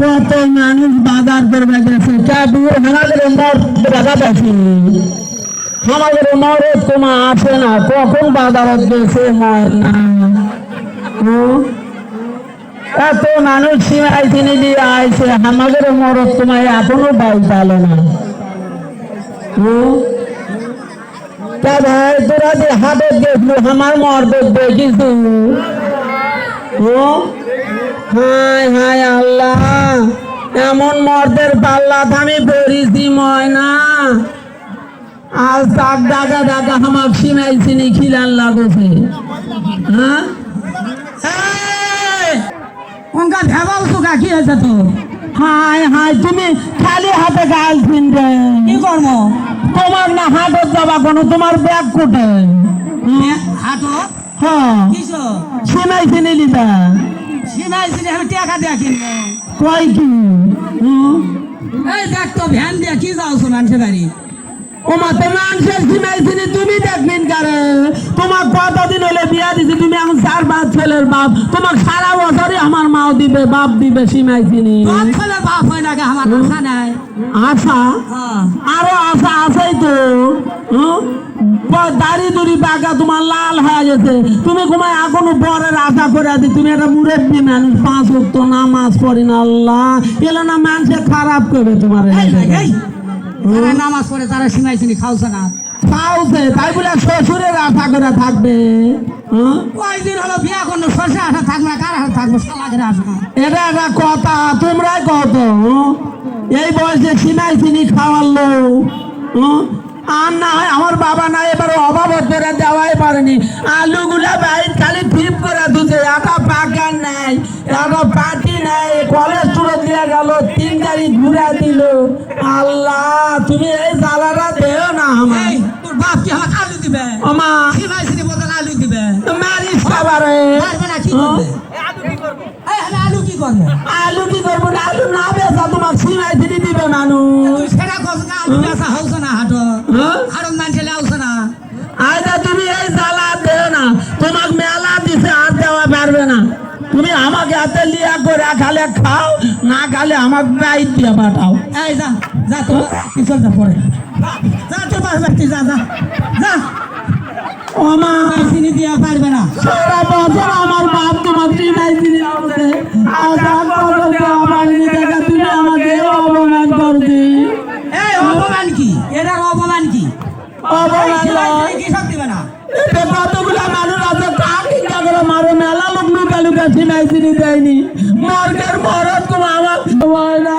কত মানুষ বাজার করবে গেছে? আমাদের দেখা মরদ তোমা আসে না, কখন বাজারত গেছে মর না? এত মানুষ সীমায় চিনি দিয়ে আইছে, আমাদের মরদ তোমায় এখনও বাই পালো না? তা ভাই, তোরা যে হাটে দেখলু আমার মর্দ দেখিস ও? হায় হায় আল্লাহ এমন মর্দের পাল্লাত আমি পড়িছি ময়না। আজ তাক ডাকা ডাকা আমার সিনাই চিনি খিলান লাগছে। হ্যাঁ! ওঙ্কা ভেবাল আছে তো? হায় হায় তুমি খালি হাতে গাল কি করব? তোমার না হাটত যাবা কোনো তোমার ব্যাগ কোটে হ্যাঁ। সিনাই সিনে আমি টাকা দিয়া কিনবো। কয় কি? এই দেখ তো ভ্যান দিয়া কি যাও শোনান বাড়ি? ও তো মানুষের সিনাই চিনি তুমি দেখবেন কারে। তোমার কতদিন হলে বিয়া দিছি তুমি এখন চার বাপ ছেলের বাপ। তোমার সারা বছরই আমার মাও দিবে বাপ দিবে সিনাই তোর ছেলের বাপ হয় আমার আশা নাই। আশা? হ্যাঁ। আরও আশা আছেই তো। দাড়ি দুড়ি বাঁকা তোমার লাল হয়ে গেছে। তুমি ঘুমায় এখনও বরের আশা করে আছি। তুমি একটা মুরব্বী মানুষ পাঁচ ভক্ত নামাজ পড়ি না আল্লাহ। এলো না মানুষে খারাপ করবে তোমার নামাজ পড়ে তারা সিনাই সিনি খাওছে না। খাওছে তাই বলে শ্বশুরের আশা করে থাকবে? কয়দিন হলো বিয়া করল? সরষে আশা থাকবে না কার আশা থাকব? সালাদের আশা। এটা একটা কথা তোমরাই কত? এই বয়সে সিনাই চিনি খাওয়ালো? আর না হয় আমার বাবা না এবার অভাব করে দেওয়াই পারেনি। আলুগুলা বাইর খালি ফিপ করে দুধে একটা পাকা নাই একটা পাটি নাই কলেজ টুরে দিয়ে গেল তিন গাড়ি ঘুরে দিল। আল্লাহ তুমি এই জ্বালাটা দেও না আমার তোর বাপ কি আমাকে আলু দিবে? আমা সিনাই বদল আলু দিবে? মারিস খাবারে পারবে না কি করবে? আলু কি করবে? আলু কি করব? আলু না বেসা তোমার সিনাই চিনি দিবে মানুষ। সেটা আলু বেচা তুমি আমাকে হাতে লিয়া করে খালে খাও না খালে আমাকে বাইর দিয়ে পাঠাও। এই যা যা তো পিছন যা পড়ে যা তোর পাশ ব্যক্তি যা যা যা। ও মা চিনি দিয়া পারবে না। সারা বছর আমার বাপ তোমার চিনাই চিনি আমাকে আজ আর বছর দেওয়া তুমি আমাকে অপমান করছি এই অপমান কি? এটার অপমান কি? অপমান সিলাই নয়। সিনি কি সব দিবে না এতে কতগুলা মানুষ লোক লুকা লুকা চিনাই চিনি দেয়নি মর্গের মরদ আমার হয় না।